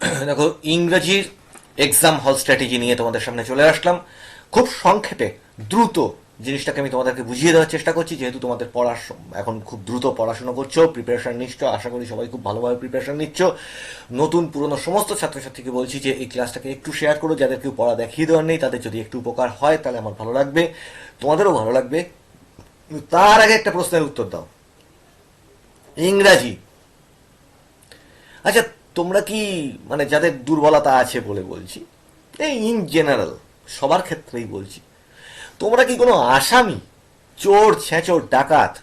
দেখো ইংরেজির এক্সাম হল স্ট্র্যাটেজি নিয়ে তোমাদের সামনে চলে আসলাম। খুব সংক্ষেপে দ্রুত জিনিসটাকে আমি তোমাদেরকে বুঝিয়ে দেওয়ার চেষ্টা করছি, যেহেতু তোমাদের পড়ার এখন খুব দ্রুত পড়াশোনা করছ প্রিপারেশন নিচ্ছ, আশা করি সবাই খুব ভালোভাবে প্রিপারেশন নিচ্ছ। নতুন পুরনো সমস্ত ছাত্রছাত্রীকে বলছি যে, এই ক্লাসটাকে একটু শেয়ার করো, যাদের কেউ পড়া দেখিয়ে দেওয়ার নেই, তাদের যদি একটু উপকার হয়, তাহলে আমার ভালো লাগবে। তোমাদেরও ভালো লাগবে। তার আগে একটা প্রশ্নের উত্তর দাও। ইংরাজি। আচ্ছা তোমরা কি মানে যাদের দুর্বলতা আছে বলে বলছি? এই ইন জেনারেল সবার ক্ষেত্রেই বলছি। তোমরা কি কোনো আসামি? চোর, ছেঁচোর, ডাকাত,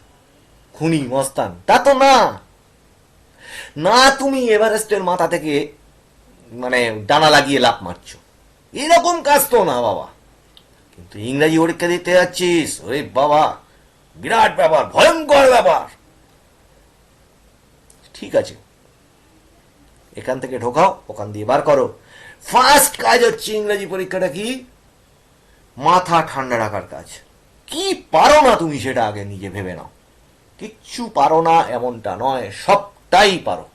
খুনি, মস্তান? তা তো না। না তুমি এভারেস্টের মাথা থেকে মানে ডানা লাগিয়ে লাভ মারছো। এরকম কাজ তো না, বাবা। কিন্তু ইংরাজি পরীক্ষা দিতে যাচ্ছিস, ওরে বাবা। বিরাট ব্যাপার, ভয়ঙ্কর ব্যাপার। ঠিক আছে। এখান থেকে ঢোকাও, ওখান দিয়ে বার করো। ফার্স্ট কাজ হচ্ছে ইংরেজি পরীক্ষাটা কি? মাথা ঠান্ডা রাখার কাজ। কি পারো না তুমি সেটা আগে নিজে ভেবে নাও। কিচ্ছু পারো না, এমনটা নয়, সবটাই পারো।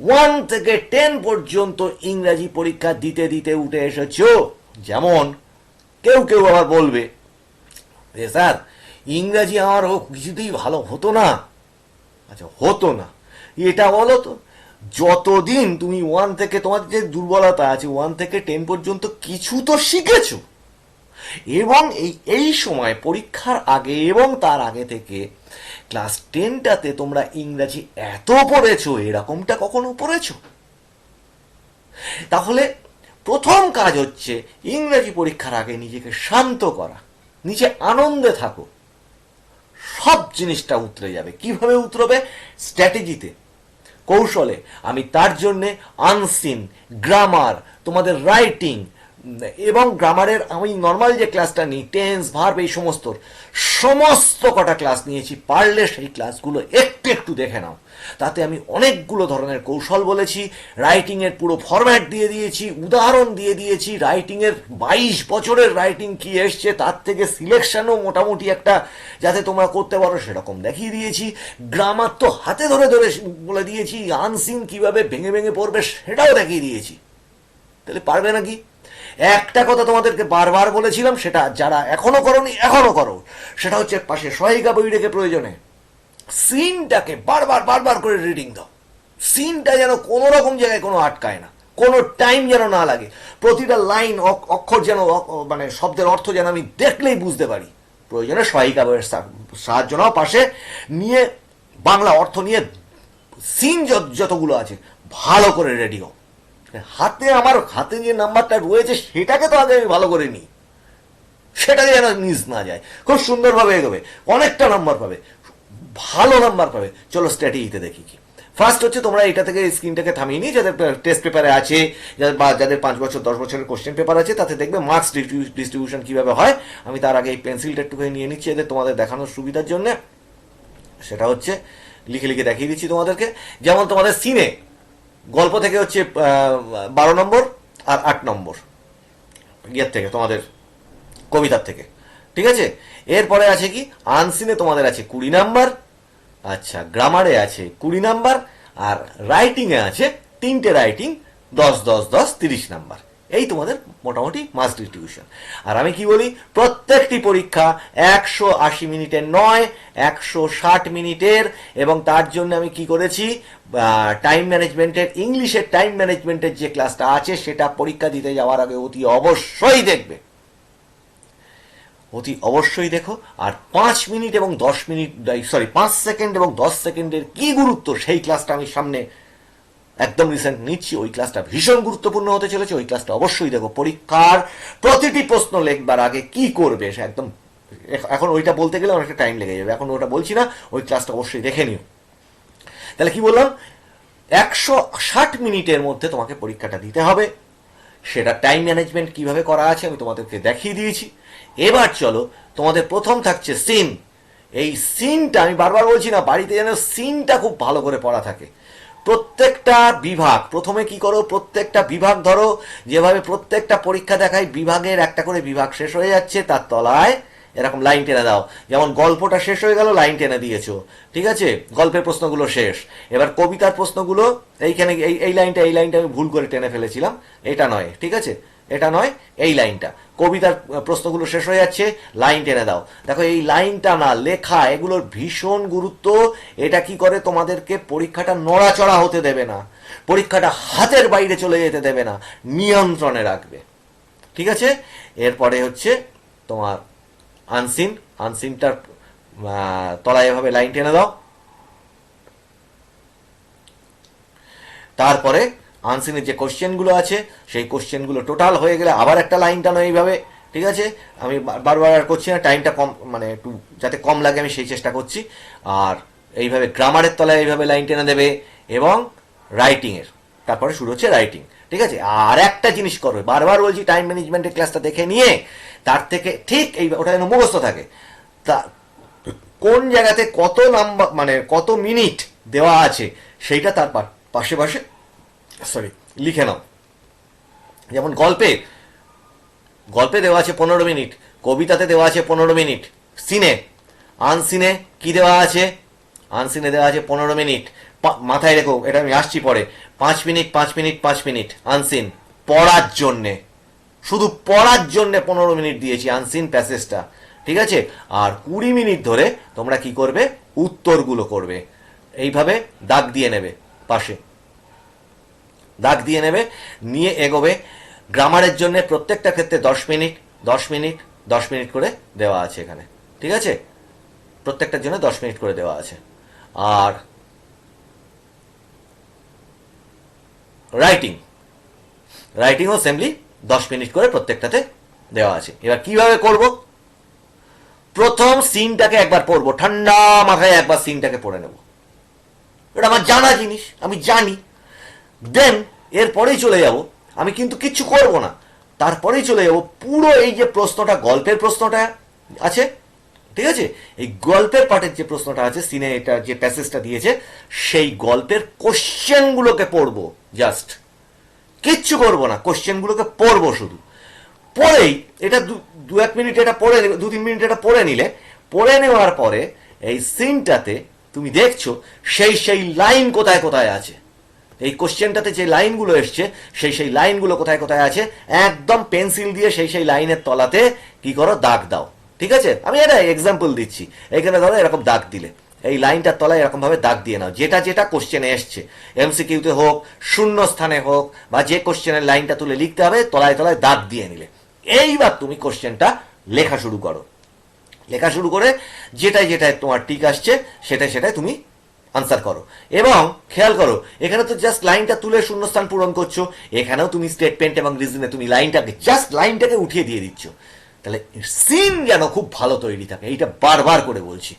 ওয়ান থেকে টেন পর্যন্ত ইংরাজি পরীক্ষা দিতে দিতে উঠে এসেছ। যেমন কেউ কেউ আবার বলবে স্যার, ইংরাজি আমার কিছুতেই ভালো হতো না। আচ্ছা হতো না। এটা বলো তো যতদিন তুমি ওয়ান থেকে তোমার যে দুর্বলতা আছে ওয়ান থেকে টেন পর্যন্ত কিছু তো শিখেছো। এবং এই এই সময় পরীক্ষার আগে এবং তার আগে থেকে ক্লাস টেনটাতে তোমরা ইংরাজি এত পড়েছো, এরকমটা কখনো পড়েছো? তাহলে প্রথম কাজ হচ্ছে ইংরাজি পরীক্ষার আগে নিজেকে শান্ত করা, নিজে আনন্দে থাকো। সব জিনিসটা উতরে যাবে। কীভাবে উতরবে? স্ট্র্যাটেজিতে কৌশলে। আমি তার জন্যে আনসিন গ্রামার তোমাদের রাইটিং এবং গ্রামারের আমি নর্মাল যে ক্লাসটা নিই টেন্স ভার্ব এই সমস্ত সমস্ত কটা ক্লাস নিয়েছি, পারলে সেই ক্লাসগুলো একটু একটু দেখে নাও। তাতে আমি অনেকগুলো ধরনের কৌশল বলেছি রাইটিংয়ের পুরো ফরম্যাট দিয়ে দিয়েছি, উদাহরণ দিয়ে দিয়েছি রাইটিংয়ের বাইশ বছরের রাইটিং কি এসছে, তার থেকে সিলেকশনও মোটামুটি একটা, যাতে তোমরা করতে পারো সেরকম দেখিয়ে দিয়েছি। গ্রামার তো হাতে ধরে ধরে বলে দিয়েছি আনসিন কীভাবে ভেঙে ভেঙে পড়বে সেটাও দেখিয়ে দিয়েছি। তাহলে পারবে নাকি? একটা কথা তোমাদেরকে বারবার বলেছিলাম, সেটা যারা এখনও করনি, এখনও করো। সেটা হচ্ছে পাশে সহায়িকা বই রেখে প্রয়োজনে সিনটাকে বারবার বারবার করে রিডিং দাও। সিনটা যেন কোনো রকম জায়গায় কোনো আটকায় না, কোনো টাইম যেন না লাগে। প্রতিটা লাইন অক্ষর যেন মানে শব্দের অর্থ যেন আমি দেখলেই বুঝতে পারি। প্রয়োজনে সহায়িকা বইয়ের সাহায্য নাও। পাশে নিয়ে বাংলা অর্থ নিয়ে সিন যত- যতগুলো আছে, ভালো করে রেডি হও। হাতে আমার হাতে যে নাম্বারটা রয়েছে, সেটাকে তো আগে আমি ভালো করে নিই। সেটাকে যেন মিস না যায়। খুব সুন্দরভাবে এগোবে। অনেকটা নাম্বার পাবে। ভালো নাম্বার পাবে। চলো স্ট্র্যাটেজিতে দেখি কি। ফার্স্ট হচ্ছে তোমরা এটা থেকে স্ক্রিনটাকে থামিয়ে নিয়ে, যাদের টেস্ট পেপারে আছে, যাদের- বা যাদের পাঁচ বছর, দশ বছরের কোশ্চেন পেপার আছে, তাতে দেখবে মার্কস ডিস্ট্রিবিউশন কীভাবে হয়। আমি তার আগে এই পেন্সিলটা একটুখানি নিয়ে নিচ্ছি, এদের তোমাদের দেখানোর সুবিধার জন্য। সেটা হচ্ছে, লিখে লিখে দেখিয়ে দিচ্ছি তোমাদেরকে। যেমন তোমাদের সিনে গল্প থেকে হচ্ছে বারো নম্বর আর আট নম্বর। ইয়ের থেকে, তোমাদের কবিতার থেকে। ঠিক আছে? এরপরে আছে কি? আনসিনে তোমাদের আছে কুড়ি নাম্বার আচ্ছা গ্রামারে আছে কুড়ি নাম্বার, আর রাইটিংয়ে আছে তিনটে রাইটিং, দশ দশ দশ, তিরিশ নাম্বার। এই তোমাদের মোটামুটি মাস ডিস্ট্রিবিউশন আর আমি কি বলি? প্রত্যেকটি পরীক্ষা একশো আশি মিনিটের নয়, একশো ষাট মিনিটের, এবং তার জন্য আমি কি করেছি? টাইম ম্যানেজমেন্টের ইংলিশের টাইম ম্যানেজমেন্টের যে ক্লাসটা আছে, সেটা পরীক্ষা দিতে যাওয়ার আগে অতি অবশ্যই দেখবে। অতি অবশ্যই দেখো, আর পাঁচ মিনিট এবং দশ মিনিট সরি পাঁচ সেকেন্ড এবং দশ সেকেন্ডের কি গুরুত্ব, সেই ক্লাসটা আমি সামনে একদম রিসেন্ট নিচ্ছি। ওই ক্লাসটা ভীষণ গুরুত্বপূর্ণ হতে চলেছে, ওই ক্লাসটা অবশ্যই দেখো। পরীক্ষার প্রতিটি প্রশ্ন লেখবার আগে কি করবে, সে একদম এখন ওইটা বলতে গেলে অনেকটা টাইম লেগে যাবে। এখন ওটা বলছি না, ওই ক্লাসটা অবশ্যই দেখে নিও। তাহলে কি বললাম? একশো ষাট মিনিটের মধ্যে তোমাকে পরীক্ষাটা দিতে হবে। সেটা টাইম ম্যানেজমেন্ট কীভাবে করা আছে আমি তোমাদেরকে দেখিয়ে দিয়েছি। এবার চলো, তোমাদের প্রথম থাকছে সিন এই সিনটা আমি বারবার বলছি না, বাড়িতে যেন সিনটা খুব ভালো করে পড়া থাকে। প্রত্যেকটা বিভাগ, প্রথমে কি করো, প্রত্যেকটা বিভাগ ধরো, যেভাবে প্রত্যেকটা পরীক্ষা দেখায়, বিভাগের একটা করে বিভাগ শেষ হয়ে যাচ্ছে, তার তলায় এরকম লাইন টেনে দাও। যেমন, গল্পটা শেষ হয়ে গেল, লাইন টেনে দিয়েছ। ঠিক আছে? গল্পের প্রশ্নগুলো শেষ। এবার কবিতার প্রশ্নগুলো, এইখানে এই এই লাইনটা এই লাইনটা আমি ভুল করে টেনে ফেলেছিলাম। এটা নয়, ঠিক আছে? এটা নয়, এই লাইনটা। কবিতার প্রশ্নগুলো শেষ হয়ে যাচ্ছে, লাইন টেনে দাও। দেখো, এই লাইনটা না, লেখা, এগুলোর ভীষণ গুরুত্ব। এটা কি করে তোমাদেরকে পরীক্ষাটা নড়াচড়া হতে দেবে না? পরীক্ষাটা হাতের বাইরে চলে যেতে দেবে না। নিয়ন্ত্রণে রাখবে। ঠিক আছে? এরপরে হচ্ছে তোমার আনসিন, আনসিনটার তলায় এভাবে লাইন টেনে দাও। তারপরে আনসিনের যে কোশ্চেনগুলো আছে, সেই কোশ্চেনগুলো টোটাল হয়ে গেলে আবার একটা লাইন টানো এইভাবে, ঠিক আছে? আমি বারবার আর করছি না, টাইমটা কম মানে একটু যাতে কম লাগে, আমি সেই চেষ্টা করছি। আর এইভাবে গ্রামারের তলায় এইভাবে লাইন টেনে দেবে এবং রাইটিংয়ের। তারপরে শুরু হচ্ছে রাইটিং, ঠিক আছে? আর একটা জিনিস করবে। বারবার বলছি, টাইম ম্যানেজমেন্টের ক্লাসটা দেখে নিয়ে তার থেকে ঠিক এই ওটা যেন মুখস্থ থাকে। তা কোন জায়গাতে কত নাম্বার মানে কত মিনিট দেওয়া আছে, সেইটা তার পাশে পাশে, সরি, লিখে নাও। যেমন গল্পে গল্পে দেওয়া আছে পনেরো মিনিট, কবিতাতে দেওয়া আছে পনেরো মিনিট, সিনে, আনসিনে কি দেওয়া আছে? আনসিনে দেওয়া আছে পনেরো মিনিট। মাথায় রেখো, এটা আমি আসছি পরে। পাঁচ মিনিট পাঁচ মিনিট পাঁচ মিনিট, আনসিন, পড়ার জন্যে। শুধু পড়ার জন্য পনেরো মিনিট দিয়েছি আনসিন প্যাসেজটা ঠিক আছে? আর কুড়ি মিনিট ধরে তোমরা কি করবে? উত্তরগুলো করবে। এইভাবে দাগ দিয়ে নেবে, পাশে। দাগ দিয়ে নেবে, নিয়ে এগোবে। গ্রামারের জন্য প্রত্যেকটা ক্ষেত্রে দশ মিনিট দশ মিনিট দশ মিনিট করে দেওয়া আছে এখানে। ঠিক আছে? প্রত্যেকটার জন্য দশ মিনিট করে দেওয়া আছে। আর রাইটিং রাইটিংও সেমলি দশ মিনিট করে প্রত্যেকটাতে দেওয়া আছে। এবার কীভাবে করব? প্রথম সিনটাকে একবার পড়ব। ঠান্ডা মাথায় একবার সিনটাকে পড়ে নেব। এটা আমার জানা জিনিস, আমি জানি। দেন এরপরেই চলে যাব। আমি কিন্তু কিচ্ছু করব না। তারপরেই চলে যাব। পুরো এই যে প্রশ্নটা, গল্পের প্রশ্নটা আছে, ঠিক আছে? এই গল্পের পার্টের যে প্রশ্নটা আছে, সিনে এটা যে প্যাসেজটা দিয়েছে, সেই গল্পের কোশ্চেনগুলোকে পড়ব জাস্ট কিচ্ছু করব না। কোশ্চেনগুলোকে পড়ব শুধু। পড়েই এটা দু এক মিনিট এটা পড়ে দু তিন মিনিট এটা পড়ে নিলে, পড়ে নেওয়ার পরে এই সিনটাতে তুমি দেখছ সেই সেই লাইন কোথায় কোথায় আছে। এই কোশ্চেনটাতে যে লাইনগুলো এসছে, সেই সেই লাইনগুলো কোথায় কোথায় আছে, একদম পেন্সিল দিয়ে সেই সেই লাইনের তলাতে কি করো, দাগ দাও। ঠিক আছে? আমি এটা এক্সাম্পল দিচ্ছি। এখানে ধরো এরকম দাগ দিলে। এই লাইনটার তলায় এরকম ভাবে দাগ দিয়ে নাও। যেটা যেটা কোশ্চেনে এসছে এমসিকিউতে হোক, শূন্য স্থানে হোক, বা যে কোশ্চেনের লাইনটা তুলে লিখতে হবে, তলায় তলায় দাগ দিয়ে নিলে। এইবার তুমি কোশ্চেনটা লেখা শুরু করো। লেখা শুরু করে যেটাই যেটাই তোমার টিক আসছে সেটাই সেটাই তুমি আনসার করো। এবং খেয়াল করো, এখানে তো জাস্ট লাইনটা তুলে শূন্যস্থান পূরণ করছ, এখানেও তুমি স্টেটমেন্ট এবং রিজনে তুমি লাইনটাকে জাস্ট লাইনটাকে উঠিয়ে দিয়ে দিচ্ছ। তাহলে সিন যেন খুব ভালো তৈরি থাকে, এইটা বারবার করে বলছি।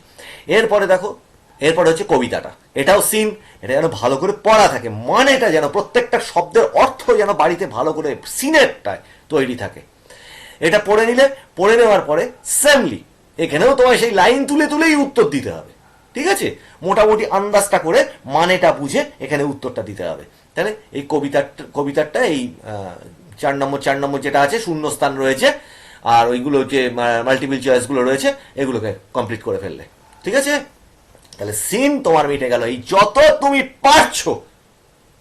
এরপরে দেখো, এরপরে হচ্ছে কবিতাটা। এটাও সিন এটা যেন ভালো করে পড়া থাকে, মানেটা যেন প্রত্যেকটা শব্দের অর্থ যেন বাড়িতে ভালো করে সিনেরটায় তৈরি থাকে। এটা পড়ে নিলে, পড়ে নেওয়ার পরে সেমলি এখানেও তোমায় সেই লাইন তুলে তুলেই উত্তর দিতে হবে। ঠিক আছে? মোটামুটি আন্দাজটা করে মানেটা বুঝে এখানে উত্তরটা দিতে হবে। তাহলে এই কবিতার, কবিতারটা এই চার নম্বর চার নম্বর যেটা আছে, শূন্যস্থান রয়েছে, আর ওইগুলো যে মাল্টিপল চয়েসগুলো রয়েছে, এগুলোকে কমপ্লিট করে ফেললে। ঠিক আছে? তাহলে সিন তোমার মিটে গেল। এই যত তুমি পারছ,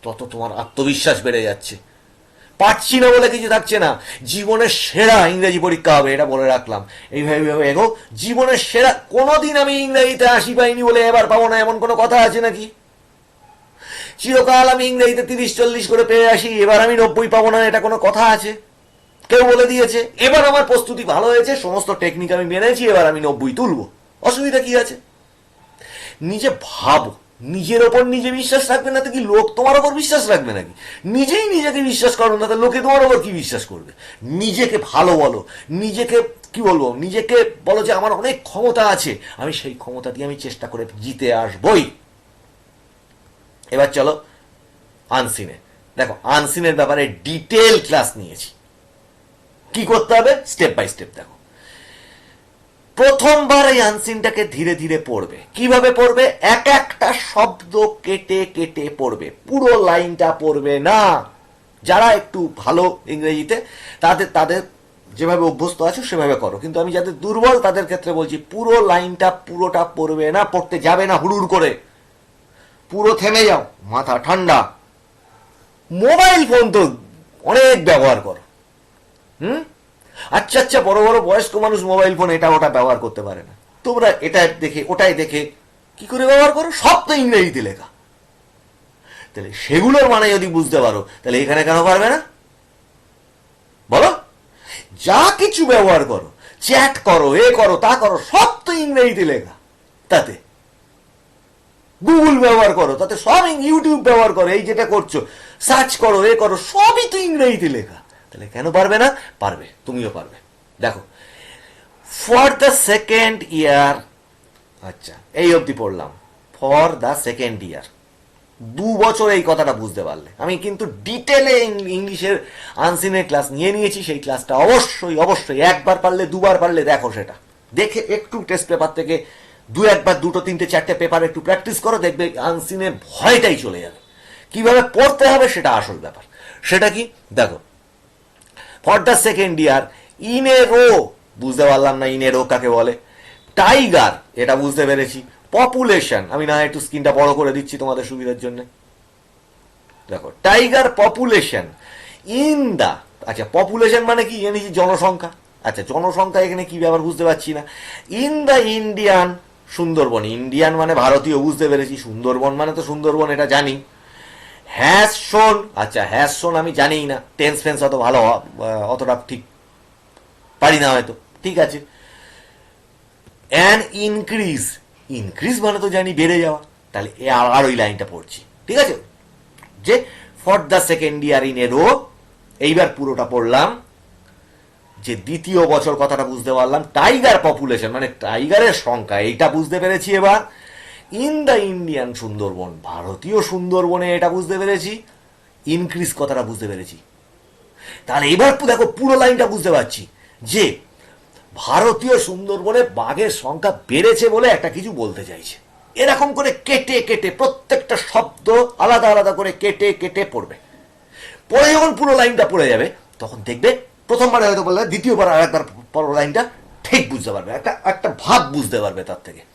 তত তোমার আত্মবিশ্বাস বেড়ে যাচ্ছে। পারছি না বলে কিছু থাকছে না। জীবনের সেরা ইংরেজি পরীক্ষা হবে, এটা বলে রাখলাম। এইভাবে এইভাবে, এগো, জীবনের সেরা কোনোদিন আমি ইংরেজিতে আসি পাইনি বলে এবার পাবো না, এমন কোনো কথা আছে নাকি? চিরকাল আমি ইংরেজিতে তিরিশ, চল্লিশ করে পেয়ে আসি, এবার আমি নব্বই পাবো না, এটা কোনো কথা আছে? কেউ বলে দিয়েছে। এবার আমার প্রস্তুতি ভালো হয়েছে, সমস্ত টেকনিক আমি মেনেছি, এবার আমি নব্বই তুলবো। অসুবিধা কি আছে? নিজে ভাবো, নিজের ওপর নিজে বিশ্বাস রাখবে না তো কি লোক তোমার ওপর বিশ্বাস রাখবে নাকি? নিজেই নিজেকে বিশ্বাস করো না তো লোকে তোমার ওপর কি বিশ্বাস করবে? নিজেকে ভালো বলো, নিজেকে, কি বলব, নিজেকে বলো যে আমার অনেক ক্ষমতা আছে, আমি সেই ক্ষমতা দিয়ে আমি চেষ্টা করে জিতে আসবই। এবার চলো আনসিনে। দেখো, আনসিনের ব্যাপারে ডিটেল ক্লাস নিয়েছি। কি করতে হবে? স্টেপ বাই স্টেপ দেখো। প্রথমবার এই আনসিনটাকে ধীরে ধীরে পড়বে। কীভাবে পড়বে? এক একটা শব্দ কেটে কেটে পড়বে। পুরো লাইনটা পড়বে না। যারা একটু ভালো ইংরেজিতে, তাদের তাদের যেভাবে অভ্যস্ত আছো, সেভাবে করো। কিন্তু আমি যাদের দুর্বল, তাদের ক্ষেত্রে বলছি, পুরো লাইনটা পুরোটা পড়বে না, পড়তে যাবে না, হুড়ুর করে। পুরো থেমে যাও, মাথা ঠান্ডা। মোবাইল ফোন তো অনেক ব্যবহার করো। হুম? আচ্ছা আচ্ছা বড় বড় বয়স্ক মানুষ মোবাইল ফোন এটা ওটা ব্যবহার করতে পারে না। তোমরা এটা দেখে, ওটাই দেখে কি করে ব্যবহার করো? সব তো ইংরেজিতে লেখা। তাহলে সেগুলোর মানে যদি বুঝতে পারো, তাহলে এখানে কেন পারবে না? বলো? যা কিছু ব্যবহার করো চ্যাট করো, এ করো, তা করো, সব তো ইংরেজিতে লেখা। তাতে গুগল ব্যবহার করো, তাতে সব ইউটিউব ব্যবহার করো, এই যেটা করছ সার্চ করো, এ করো, সবই তো ইংরেজিতে লেখা। তাহলে কেন পারবে না? পারবে, তুমিও পারবে। দেখো ফর দ্য সেকেন্ড ইয়ার আচ্ছা এই অবধি পড়লাম। ফর দ্য সেকেন্ড ইয়ার দু বছর এই কথাটা বুঝতে পারলে। আমি কিন্তু ডিটেলে ইংলিশের আনসিনের ক্লাস নিয়ে নিয়েছি, সেই ক্লাসটা অবশ্যই অবশ্যই একবার পারলে, দুবার পারলে দেখো সেটা। দেখে একটু টেস্ট পেপার থেকে দু একবার, দুটো, তিনটে, চারটে পেপার একটু প্র্যাকটিস করো, দেখবে আনসিনের ভয়টাই চলে যাবে। কীভাবে পড়তে হবে সেটা আসল ব্যাপার। সেটা কি? দেখো for the second year in a row বুঝতে পারলাম না ইন কাকে বলে। টাইগার এটা বুঝতে পেরেছি। পপুলেশন আমি না একটু স্ক্রিনটা বড় করে দিচ্ছি তোমাদের সুবিধার জন্য। দেখো টাইগার পপুলেশন ইন দা আচ্ছা পপুলেশন মানে কি জেনেছি জনসংখ্যা? আচ্ছা জনসংখ্যা এখানে কি ব্যাপার বুঝতে পারছি না। In the Indian Sundarban Indian মানে ভারতীয়, বুঝতে পেরেছি। সুন্দরবন মানে তো সুন্দরবন, এটা জানি। হ্যাস শোন। আচ্ছা হ্যাস শোন আমি জানিই না। টেন্স ফেন্স অত ভালো অতটা ঠিক পারি না হয়তো। ঠিক আছে। অ্যান ইনক্রিজ ইনক্রিজ মানে তো জানি বেড়ে যাওয়া। তাহলে এ আর ওই লাইনটা পড়ছি। ঠিক আছে? যে for the second year in a row এইবার পুরোটা পড়লাম। যে দ্বিতীয় বছর কথাটা বুঝতে পারলাম। টাইগার পপুলেশন মানে টাইগারের সংখ্যা, এইটা বুঝতে পেরেছি এবার। ইন দ্য ইন্ডিয়ান সুন্দরবন, ভারতীয় সুন্দরবনে এটা বুঝতে পেরেছি ইনক্রিজ কথাটা বুঝতে পেরেছি। তাহলে এবার দেখো, পুরো লাইনটা বুঝতে পারছি যে, ভারতীয় সুন্দরবনে বাঘের সংখ্যা বেড়েছে বলে একটা কিছু বলতে চাইছে। এরকম করে কেটে কেটে, প্রত্যেকটা শব্দ আলাদা আলাদা করে কেটে কেটে পড়বে। পরে যখন পুরো লাইনটা পড়ে যাবে, তখন দেখবে প্রথমবার হয়তো বললে দ্বিতীয়বার আর একবার পুরো লাইনটা ঠিক বুঝতে পারবে, একটা একটা ভাব বুঝতে পারবে তার থেকে।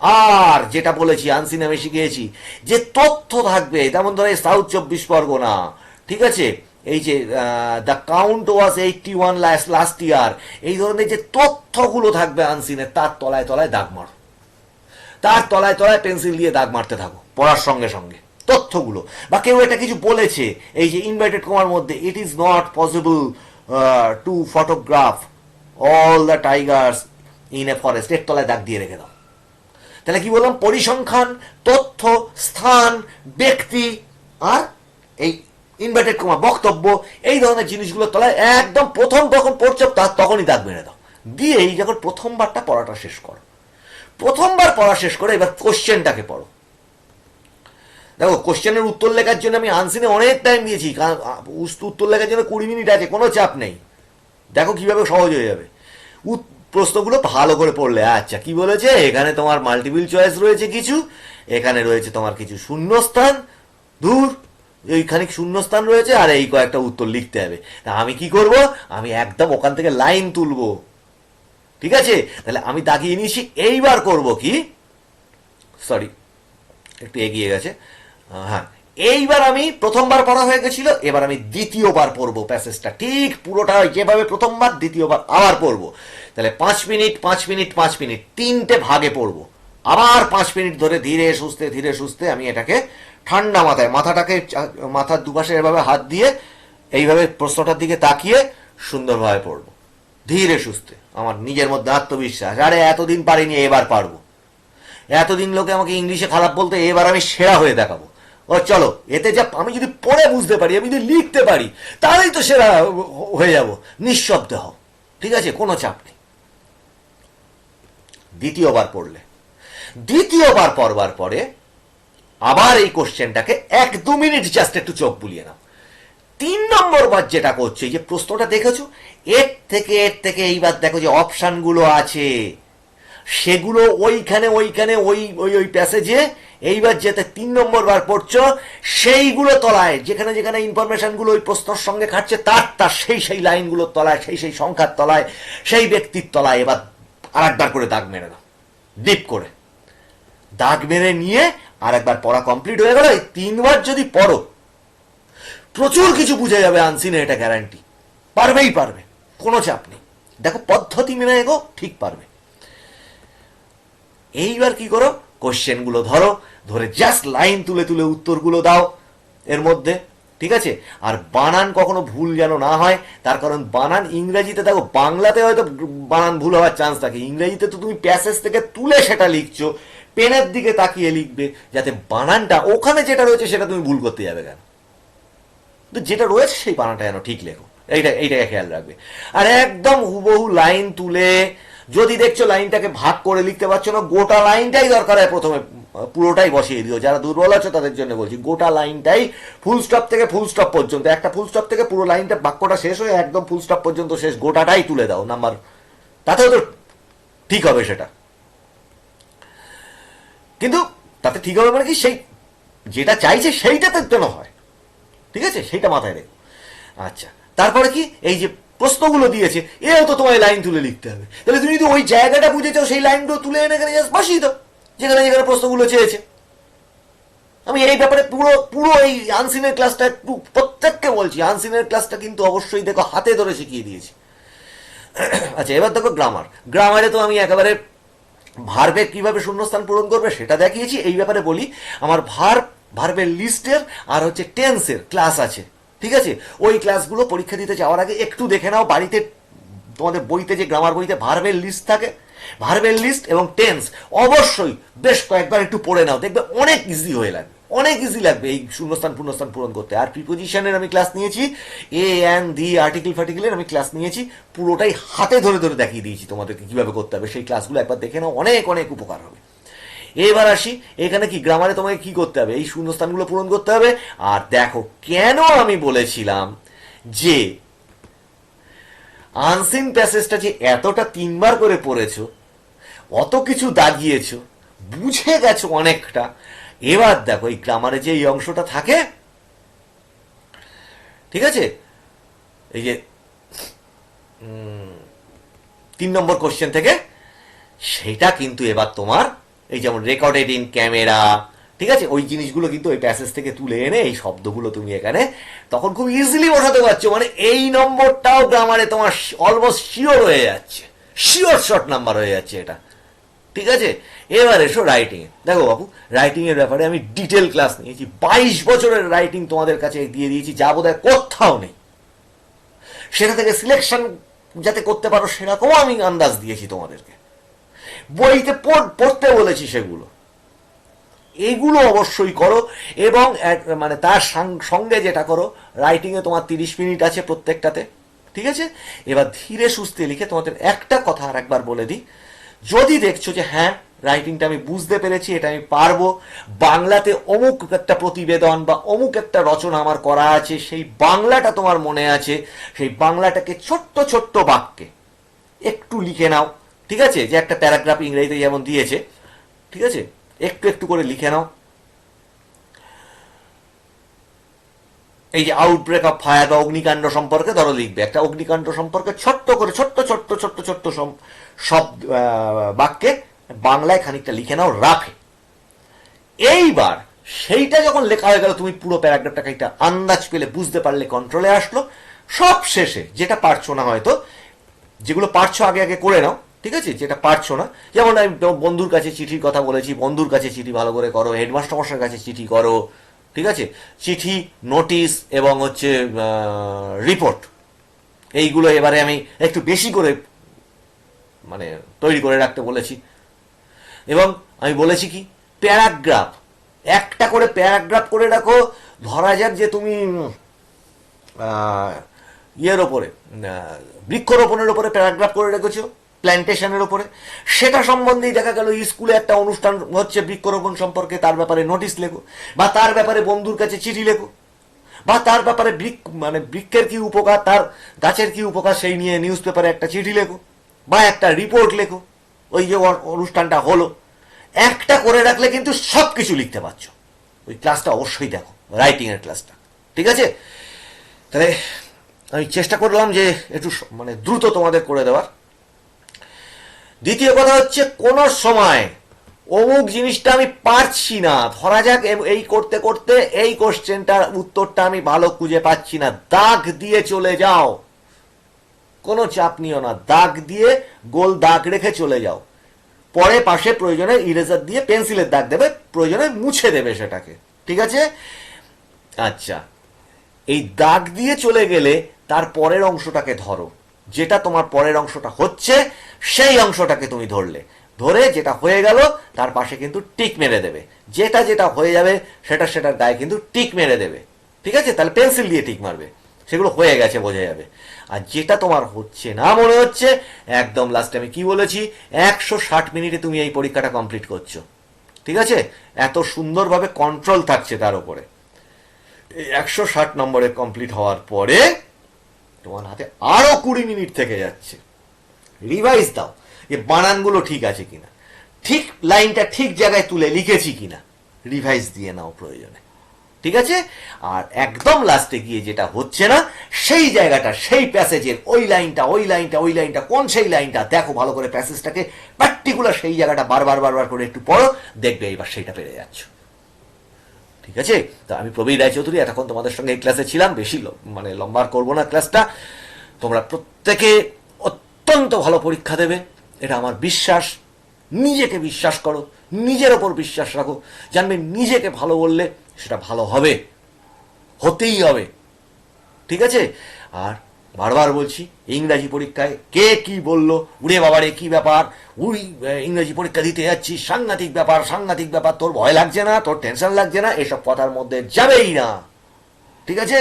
আর যেটা বলেছি আনসিন আমি শিখিয়েছি, যে তথ্য থাকবে, যেমন ধরো সাউথ চব্বিশ পরগনা, ঠিক আছে? এই যে the count was eighty one last last year এই ধরনের যে তথ্যগুলো থাকবে আনসিনের, তার তলায় তলায় দাগ মারো। তার তলায় তলায় পেন্সিল দিয়ে দাগ মারতে থাকো, পড়ার সঙ্গে সঙ্গে, তথ্যগুলো। বা কেউ এটা কিছু বলেছে, এই যে ইনভাইটেড কমার মধ্যে it is not possible to photograph all the tigers in a forest এর তলায় দাগ দিয়ে রেখে দাও। তাহলে কি বললাম? পরিসংখ্যান, তথ্য, স্থান, ব্যক্তি আর এই ইনভার্টেড কমা বক্তব্য, এই ধরনের জিনিসগুলো তলায় একদম প্রথম যখন পড়ছো তার তখনই দাগ মেরে দাও। দিয়ে এই যখন প্রথমবারটা পড়াটা শেষ করো। প্রথমবার পড়া শেষ করে এবার কোশ্চেনটাকে পড়ো। দেখো, কোশ্চেনের উত্তর লেখার জন্য আমি আনসিনে অনেক টাইম দিয়েছি উত্তর লেখার জন্য কুড়ি মিনিট আছে, কোনো চাপ নেই। দেখো কীভাবে সহজ হয়ে যাবে। প্রশ্নগুলো ভালো করে পড়লে আচ্ছা কি বলেছে? এখানে তোমার মাল্টিপল চয়েস রয়েছে কিছু, এখানে রয়েছে তোমার কিছু শূন্যস্থান, দূর, এইখানে শূন্যস্থান রয়েছে, আর এই কয়েকটা উত্তর লিখতে হবে। তা আমি কি করব? আমি একদম ওখান থেকে লাইন তুলবো। ঠিক আছে? তাহলে আমি দাগিয়ে নিয়েছি, এইবার করব কি? সরি একটু এগিয়ে গেছে। হ্যাঁ। এইবার আমি প্রথমবার পড়া হয়ে গেছিল, এবার আমি দ্বিতীয়বার পড়ব। প্যাসেজটা ঠিক পুরোটা যেভাবে প্রথমবার, দ্বিতীয়বার আবার পড়ব। তাহলে পাঁচ মিনিট পাঁচ মিনিট পাঁচ মিনিট, তিনটে ভাগে পড়ব। আবার পাঁচ মিনিট ধরে ধীরে সুস্থে ধীরে সুস্থে আমি এটাকে ঠান্ডা মাথায়, মাথাটাকে মাথার দুপাশে এভাবে হাত দিয়ে এইভাবে প্রশ্নটার দিকে তাকিয়ে সুন্দরভাবে পড়ব। ধীরে সুস্থে, আমার নিজের মধ্যে আত্মবিশ্বাস। আরে এতদিন পারিনি, এবার পারব। এতদিন লোকে আমাকে ইংলিশে খারাপ বলতে এবার আমি সেরা হয়ে দেখাবো। ও, চলো, এতে যা আমি যদি পড়ে বুঝতে পারি, আমি যদি লিখতে পারি, তাহলেই তো সেরা হয়ে যাব। নিঃশব্দ হও। ঠিক আছে? কোনো চাপ নেই। দ্বিতীয়বার পড়লে। দ্বিতীয়বার পড়বার পরে আবার এই কোশ্চেনটাকে এক দু মিনিট জাস্ট একটু চোখ বুলিয়ে নাও। তিন নম্বর বার যেটা করছে যে প্রশ্নটা দেখেছ, এর থেকে এর থেকে এইবার দেখো যে অপশানগুলো আছে। সেগুলো ওইখানে ওইখানে, ওই ওই ওই প্যাসেজে এইবার যেতে তিন নম্বর বার পড়ছো, সেইগুলো তলায়, যেখানে যেখানে ইনফরমেশনগুলো ওই প্রশ্নর সঙ্গে খাচ্ছে তার তার সেই সেই লাইনগুলোর তলায়, সেই সেই সংখ্যার তলায়, সেই ব্যক্তির তলায় এবার আরেকবার করে দাগ মেরে দাও, ডিপ করে। দাগ মেরে নিয়ে আরেকবার পড়া কমপ্লিট হয়ে গেল তিনবার যদি পড়ো, প্রচুর কিছু বুঝে যাবে আনসিনে এটা গ্যারান্টি পারবেই পারবে, কোনো চাপ নেই। দেখো, পদ্ধতি মেনে এগো, ঠিক পারবে। এইবার কি করো? কোশ্চেনগুলো ধরো, ধরে জাস্ট লাইন তুলে তুলে উত্তরগুলো দাও এর মধ্যে, ঠিক আছে? আর বানান কখনো ভুল যেন না হয়, তার কারণ বানান ইংরেজিতে, দেখো, বাংলাতে হয়তো বানান ভুল হওয়ার চান্স থাকে। ইংরেজিতে তো তুমি প্যাসেজ থেকে তুলে সেটা লিখছো, পেনের দিকে তাকিয়ে লিখবে, যাতে বানানটা ওখানে যেটা রয়েছে সেটা তুমি ভুল করতে যাবে কেন? তো যেটা রয়েছে সেই বানানটা যেন ঠিক লেখো। এইটা, এইটাকে খেয়াল রাখবে। আর একদম হুবহু লাইন তুলে যদি দেখছ লাইনটাকে ভাগ করে লিখতে পারছ না, গোটা লাইনটাই দরকার হয় প্রথমে, পুরোটাই বসিয়ে দিও। যারা দুর্বল আছো তাদের জন্য বলছি, গোটা লাইনটাই ফুল স্টপ থেকে ফুল স্টপ পর্যন্ত, একটা ফুল স্টপ থেকে পুরো লাইনটা বাক্যটা শেষ হয়ে একদম ফুল স্টপ পর্যন্ত শেষ, গোটাটাই তুলে দাও নাম্বার তাতেও তো ঠিক হবে সেটা। কিন্তু তাতে ঠিক হবে মানে কি, সেই যেটা চাইছে সেইটাতে যেন হয়। ঠিক আছে? সেইটা মাথায় রেখো। আচ্ছা তারপরে কি, এই যে প্রশ্নগুলো দিয়েছে, এও তো তোমায় লাইন তুলে লিখতে হবে। তাহলে তুমি যদি ওই জায়গাটা বুঝেছ, সেই লাইনগুলো তুলে এনে এখানে জাস্ট বসিয়ে দাও, যেখানে যেখানে প্রশ্নগুলো চেয়েছে। আমি এই ব্যাপারে পুরো পুরো এই আনসিনের ক্লাসটা একটু প্রত্যেককে বলছি আনসিনের ক্লাসটা কিন্তু অবশ্যই দেখো হাতে ধরে শিখিয়ে দিয়েছি। আচ্ছা এবার দেখো গ্রামার গ্রামারে তো আমি একেবারে ভার্বে কীভাবে শূন্যস্থান পূরণ করবে সেটা দেখিয়েছি। এই ব্যাপারে বলি, আমার ভার ভার্বের লিস্টের আর হচ্ছে টেন্সের ক্লাস আছে। ঠিক আছে? ওই ক্লাসগুলো পরীক্ষা দিতে যাওয়ার আগে একটু দেখে নাও বাড়িতে, তোমাদের বইতে যে গ্রামার বইতে ভার্বের লিস্ট থাকে ভার্বের লিস্ট এবং টেন্স অবশ্যই বেশ কয়েকবার একটু পড়ে নাও। দেখবে অনেক ইজি হয়ে লাগবে, অনেক ইজি লাগবে এই শূন্যস্থান, পূর্ণস্থান পূরণ করতে। আর প্রিপোজিশনের আমি ক্লাস নিয়েছি এ অ্যান দি আর্টিকেল ফার্টিকেলের আমি ক্লাস নিয়েছি, পুরোটাই হাতে ধরে ধরে দেখিয়ে দিয়েছি তোমাদেরকে কীভাবে করতে হবে। সেই ক্লাসগুলো একবার দেখে নাও, অনেক অনেক উপকার হবে। এবার আসি, এখানে কি গ্রামারে তোমাকে কি করতে হবে? এই শূন্যস্থানগুলো পূরণ করতে হবে। আর দেখো কেন আমি বলেছিলাম যে আনসিন প্যাসেজটা যে এতটা তিনবার করে পড়েছো, অত কিছু দাগিয়েছ, বুঝে গেছো অনেকটা, এবার দেখো এই গ্রামারে যে এই অংশটা থাকে, ঠিক আছে? এই যে তিন নম্বর কোশ্চেন থেকে, সেটা কিন্তু এবার তোমার এই যেমন রেকর্ডেড ইন ক্যামেরা ঠিক আছে? ওই জিনিসগুলো কিন্তু ওই প্যাসেজ থেকে তুলে এনে এই শব্দগুলো তুমি এখানে তখন খুব ইজিলি বসাতে পারছ। মানে এই নম্বরটাও গ্রামারে তোমার অলমোস্ট শিওর হয়ে যাচ্ছে। শিওর শর্ট নাম্বার হয়ে যাচ্ছে এটা। ঠিক আছে? এবার এসো রাইটিং দেখো বাবু রাইটিং এর ব্যাপারে আমি ডিটেল ক্লাস নিয়েছি। বাইশ বছরের রাইটিং তোমাদের কাছে দিয়ে দিয়েছি, যা বোধহয় কোথাও নেই। সেটা থেকে সিলেকশন যাতে করতে পারো, সেরকমও আমি আন্দাজ দিয়েছি তোমাদেরকে। বইতে পড়- পড়তে বলেছি সেগুলো। এগুলো অবশ্যই করো এবং মানে তার সঙ্গে যেটা করো রাইটিংয়ে তোমার তিরিশ মিনিট আছে প্রত্যেকটাতে, ঠিক আছে? এবার ধীরে সুস্থে লিখে তোমাদের একটা কথা আর একবার বলে দিই। যদি দেখছ যে হ্যাঁ রাইটিংটা আমি বুঝতে পেরেছি, এটা আমি পারব, বাংলাতে অমুক একটা প্রতিবেদন বা অমুক একটা রচনা আমার করা আছে, সেই বাংলাটা তোমার মনে আছে, সেই বাংলাটাকে ছোট্ট ছোট্ট বাক্যে একটু লিখে নাও। ঠিক আছে? যে একটা প্যারাগ্রাফ ইংরেজিতে যেমন দিয়েছে, ঠিক আছে? একটু একটু করে লিখে নাও। এই যে আউটব্রেক অফ ফায়ার বা অগ্নিকাণ্ড সম্পর্কে ধরো লিখবে। একটা অগ্নিকাণ্ড সম্পর্কে ছোট্ট করে, ছোট্ট ছোট্ট ছোট্ট ছোট্ট সব- বাক্যে বাংলায় খানিকটা লিখে নাও, রাখে। এইবার সেইটা যখন লেখা হয়ে গেল, তুমি পুরো প্যারাগ্রাফটাকে একটা আন্দাজ পেলে, বুঝতে পারলে কন্ট্রোলে আসলো। সব শেষে যেটা পারছ না হয়তো, যেগুলো পারছ আগে আগে করে নাও। ঠিক আছে? যেটা পারছ না। যেমন আমি বন্ধুর কাছে চিঠির কথা বলেছি, বন্ধুর কাছে চিঠি ভালো করে করো হেডমাস্টার মশাইয়ের কাছে চিঠি করো, ঠিক আছে? চিঠি, নোটিশ এবং হচ্ছে রিপোর্ট, এইগুলো এবারে আমি একটু বেশি করে মানে তৈরি করে রাখতে বলেছি। এবং আমি বলেছি কি? প্যারাগ্রাফ, একটা করে প্যারাগ্রাফ করে রাখো, ধরা যাক যে তুমি ইয়ের ওপরে বৃক্ষরোপণের ওপরে প্যারাগ্রাফ করে রেখেছো। প্ল্যান্টেশনের ওপরে সেটা সম্বন্ধেই দেখা গেল স্কুলে একটা অনুষ্ঠান হচ্ছে বৃক্ষরোপণ সম্পর্কে, তার ব্যাপারে নোটিশ লেখো, বা তার ব্যাপারে বন্ধুর কাছে চিঠি লেখো, বা তার ব্যাপারে বৃক্ষ মানে বৃক্ষের কি উপকার, তার গাছের কি উপকার, সেই নিয়ে নিউজ পেপারে একটা চিঠি লেখো, বা একটা রিপোর্ট লেখো, ওই যে অনুষ্ঠানটা হলো। একটা করে রাখলে কিন্তু সব কিছু লিখতে পারছ। ওই ক্লাসটা অবশ্যই দেখো রাইটিং এর ক্লাসটা ঠিক আছে? তাহলে আমি চেষ্টা করলাম যে একটু মানে দ্রুত তোমাদের করে দেওয়ার। দ্বিতীয় কথা হচ্ছে, কোন সময় অমুক জিনিসটা আমি পারছি না। ধরা যাক এই করতে করতে এই কোশ্চেনটার উত্তরটা আমি ভালো খুঁজে পাচ্ছি না। দাগ দিয়ে চলে যাও। কোনো চাপ নিও না। দাগ দিয়ে গোল দাগ রেখে চলে যাও। পরে পাশে প্রয়োজনে ইরেজার দিয়ে পেন্সিলের দাগ দেবে, প্রয়োজনে মুছে দেবে সেটাকে। ঠিক আছে? আচ্ছা। এই দাগ দিয়ে চলে গেলে তার পরের অংশটাকে ধরো। যেটা তোমার পরের অংশটা হচ্ছে, সেই অংশটাকে তুমি ধরলে। ধরে যেটা হয়ে গেল, তার পাশে কিন্তু টিক মেরে দেবে। যেটা যেটা হয়ে যাবে, সেটা সেটার গায়ে কিন্তু টিক মেরে দেবে। ঠিক আছে? তাহলে পেন্সিল দিয়ে টিক মারবে। সেগুলো হয়ে গেছে, বোঝা যাবে। আর যেটা তোমার হচ্ছে না মনে হচ্ছে, একদম লাস্টে আমি কি বলেছি, একশো ষাট মিনিটে তুমি এই পরীক্ষাটা কমপ্লিট করছ। ঠিক আছে? এত সুন্দরভাবে কন্ট্রোল থাকছে তার উপরে। একশো ষাট নম্বরে কমপ্লিট হওয়ার পরে তোমার হাতে আরও কুড়ি মিনিট থেকে যাচ্ছে। রিভাইজ দাও, যে বানানগুলো ঠিক আছে কিনা। ঠিক লাইনটা ঠিক জায়গায় তুলে লিখেছি কিনা। রিভাইজ দিয়ে নাও প্রয়োজনে। ঠিক আছে? আর একদম লাস্টে গিয়ে যেটা হচ্ছে না, সেই জায়গাটা, সেই প্যাসেজের ওই লাইনটা ওই লাইনটা ওই লাইনটা, কোন সেই লাইনটা, দেখো ভালো করে প্যাসেজটাকে পার্টিকুলার সেই জায়গাটা বারবার বারবার করে একটু পড়ো, দেখবে এবার সেইটা পেরে যাচ্ছ। ঠিক আছে? তো আমি প্রবীর রায়চৌধুরী, এতক্ষণ তোমাদের সঙ্গে এই ক্লাসে ছিলাম। বেশি মানে লম্বা করব না ক্লাসটা তোমরা প্রত্যেকে অত্যন্ত ভালো পরীক্ষা দেবে। এটা আমার বিশ্বাস। নিজেকে বিশ্বাস করো। নিজের ওপর বিশ্বাস রাখো। জানবে নিজেকে ভালো বললে সেটা ভালো হবে। হতেই হবে। ঠিক আছে? আর বারবার বলছি, ইংরাজি পরীক্ষায় কে কি বলল, উড়ে বাবারে কি ব্যাপার, উড়ি ইংরাজি পরীক্ষা দিতে যাচ্ছি, সাংঘাতিক ব্যাপার সাংঘাতিক ব্যাপার, তোর ভয় লাগছে না, তোর টেনশন লাগছে না, এসব কথার মধ্যে যাবেই না। ঠিক আছে?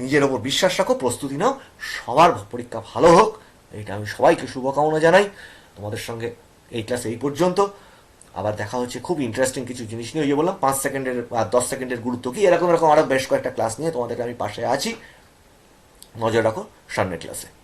নিজের ওপর বিশ্বাস রাখো, প্রস্তুতি নাও, সবার পরীক্ষা ভালো হোক এটা আমি সবাইকে শুভকামনা জানাই, তোমাদের সঙ্গে এই ক্লাস এই পর্যন্ত। আবার দেখা হচ্ছে খুব ইন্টারেস্টিং কিছু জিনিস নিয়ে, ওই যে বললাম, পাঁচ সেকেন্ডের আর দশ সেকেন্ডের গুরুত্ব কি, এরকম এরকম আরও বেশ কয়েকটা ক্লাস নিয়ে তোমাদেরকে আমি পাশে আছি। নজর রাখো সামনের ক্লাসে